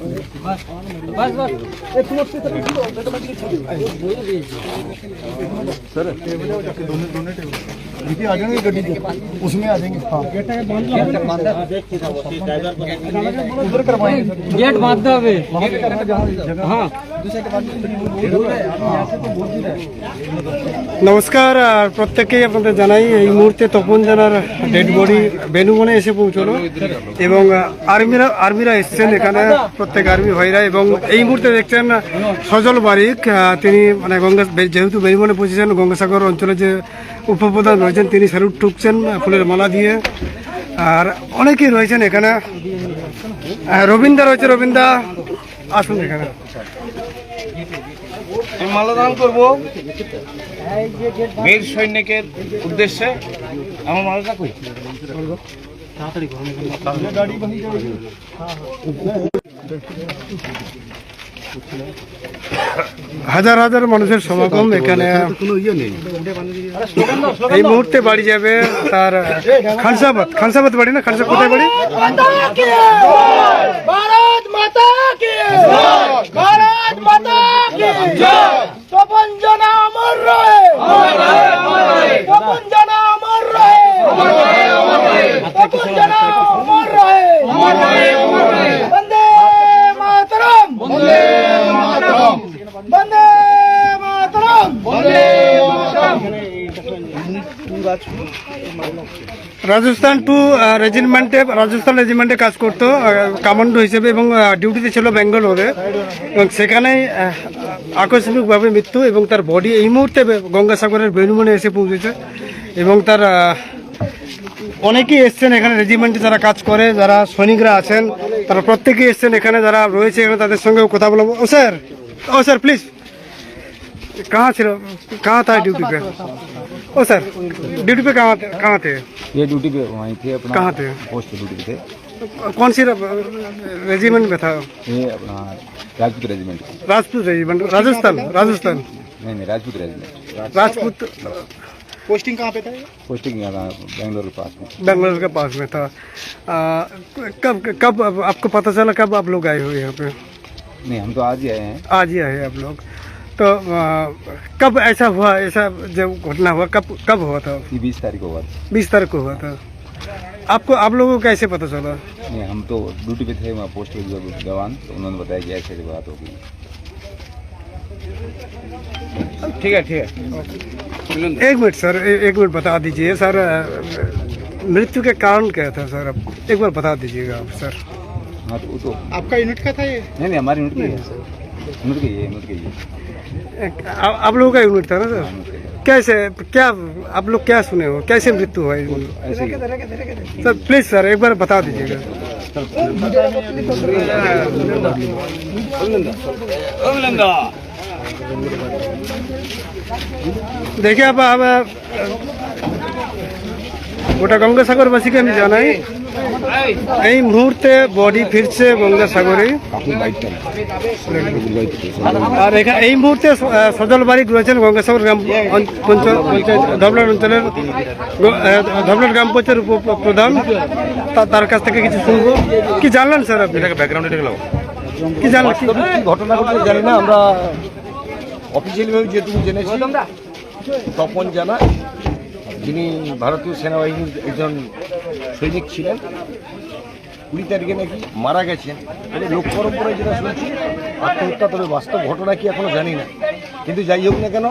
बस बस। बस सर दोनों दोनों टेबल जीपी आ जाएंगे गड्डी के उसमें आ जाएंगे हाँ उधर करवाएंगे सर গেট বাঁধতে হবে वहाँ पे करना जहाँ जगह हाँ दूसरे के बाद নমস্কার আর প্রত্যেককেই আপনাদের জানাই এই মুহূর্তে তপন জানার ডেড বডি বেনুবনে এসে পৌঁছলো এবং আর্মিরা আর্মিরা এসছেন এখানে প্রত্যেক আর্মি ভাইরা এবং এই মুহূর্তে দেখছেন সজল বারিক আহ, তিনি মানে গঙ্গা যেহেতু বেনুবনে পৌঁছেছেন গঙ্গাসাগর অঞ্চলে যে উপপ্রধান রয়েছেন তিনি স্যালুট ঠুকছেন ফুলের মালা দিয়ে। আর অনেকেই রয়েছেন এখানে। আহ, রবীন্দা রয়েছে রবীন্দা আসুন এখানে। মালাদান করব বীর সৈনিকের উদ্দেশ্যে। আমার মালাটা কই? হাজার হাজার মানুষের সমাগম এখানে। কোনো ইয়ে নেই। এই মুহূর্তে বাড়ি যাবে তার খানসাবাদ খানসাবাদ বাড়ি না? খানসা কোথায় বাড়ি? ভারত মাতা কি? ভারত মাতা কি? রাজস্থান টু রেজিমেন্টে রাজস্থান রেজিমেন্টে কাজ করতো কামান্ডো হিসেবে এবং ডিউটিতে ছিল ব্যাঙ্গালোরে এবং সেখানেই আহ, আকস্মিকভাবে মৃত্যু এবং তার বডি এই মুহূর্তে বে- গঙ্গাসাগরের বেনুমনে এসে পৌঁছেছে এবং তার আহ, অনেকেই এসছেন এখানে রেজিমেন্টে যারা কাজ করে যারা সৈনিকরা আছেন তারা প্রত্যেকেই এসছেন এখানে যারা রয়েছে এখানে তাদের সঙ্গেও কথা বলবো ও স্যার ও স্যার প্লিজ कहाँ ছিল कहाँ था ड्यूटी पे ओ सर ड्यूटी पे कहाँ थे- कहाँ थे? ये ड्यूटी पे वहीं थे अपना कहाँ थे? पोस्ट ड्यूटी पे थे। कौन सी रेजिमेंट में था? ये अपना राजपूत रेजिमेंट राजपूत रेजिमेंट राजस्थान राजस्थान। नहीं नहीं राजपूत रेजिमेंट राजपूत पोस्टिंग कहाँ पे था पोस्टिंग यहाँ था बेंगलोर के पास में। बेंगलोर के पास में था। आ, कब कब आपको पता चला कब आप लोग आए हुए यहाँ पे? नहीं हम तो आज ही आए हैं। आज ही आए हैं आप लोग। तो आ, कब ऐसा हुआ ऐसा जब घटना हुआ कब कब हुआ था? बीस तारीख को हुआ था। बीस तारीख को हुआ था। आपको आप लोगों को कैसे पता चला? नहीं हम तो ड्यूटी पे थे वहाँ पोस्ट पे जवान तो उन्होंने बताया कि ऐसे बात होगी ठीक है ठीक है। एक मिनट सर एक मिनट बता दीजिए सर मृत्यु के कारण क्या था सर? आप एक बार बता दीजिएगा आप सर। हाँ तो, तो आपका यूनिट का था ये? नहीं नहीं हमारे यूनिट का ही। है यूनिट का ही है यूनिट का ही है। आप लोगों का यूनिट था ना सर? कैसे क्या आप लोग क्या सुने हो? कैसे मृत्यु हुआ सर प्लीज़ सर एक बार बता दीजिएगा। देखिए आप गोटा गंगा सागर बसी के जाना है। এই মুহূর্তে বডি ফিরছে গঙ্গাসাগরে আর এখানে এই মুহূর্তে সজল বাড়ি রয়েছেন গঙ্গাসাগর গ্রাম পঞ্চায়েত ধবলার অঞ্চলের ধবলার গ্রাম পঞ্চায়েত প্রধান তার কাছ থেকে কিছু শুনব। কি জানলেন স্যার আপনি? ব্যাকগ্রাউন্ডে দেখলাম কি জানলেন? ঘটনা ঘটনা জানি না আমরা অফিসিয়ালিভাবে যেটুকু জেনেছি তপন জানা যিনি ভারতীয় সেনাবাহিনীর একজন সৈনিক ছিলেন, কুড়ি তারিখে নাকি মারা গেছেন। মানে লোক পরম্পরায় যেটা শুনছি, আত্মহত্যা তবে বাস্তব ঘটনা কি এখনও জানি না। কিন্তু যাই হোক না কেন,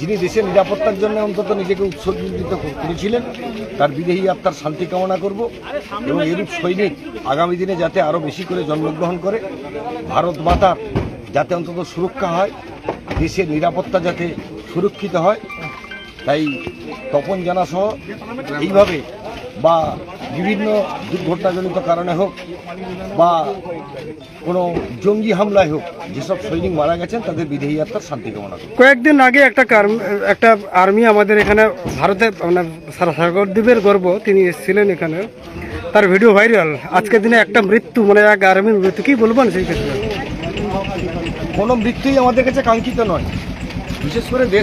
যিনি দেশের নিরাপত্তার জন্য অন্তত নিজেকে উৎসর্গিত করেছিলেন, তার বিদেহী আত্মার শান্তি কামনা করব এবং এরূপ সৈনিক আগামী দিনে যাতে আরও বেশি করে জন্মগ্রহণ করে, ভারত মাতার যাতে অন্তত সুরক্ষা হয়, দেশের নিরাপত্তা যাতে সুরক্ষিত হয়, তাই তপন জানাসহ এইভাবে বা বিভিন্ন দুর্ঘটনাজনিত কারণে হোক বা কোনো জঙ্গি হামলায় হোক যেসব সৈনিক মারা গেছেন তাদের বিদেহী আত্মার শান্তি কামনা করি। কয়েকদিন আগে একটা একটা আর্মি আমাদের এখানে ভারতে মানে সারা সাগরদ্বীপের গর্ব তিনি এসেছিলেন এখানে। তার ভিডিও ভাইরাল। আজকের দিনে একটা মৃত্যু মানে এক আর্মির মৃত্যু কি বলবেন সেই ক্ষেত্রে? কোনো মৃত্যুই আমাদের কাছে কাঙ্ক্ষিত নয়। বিশেষ করে দেশ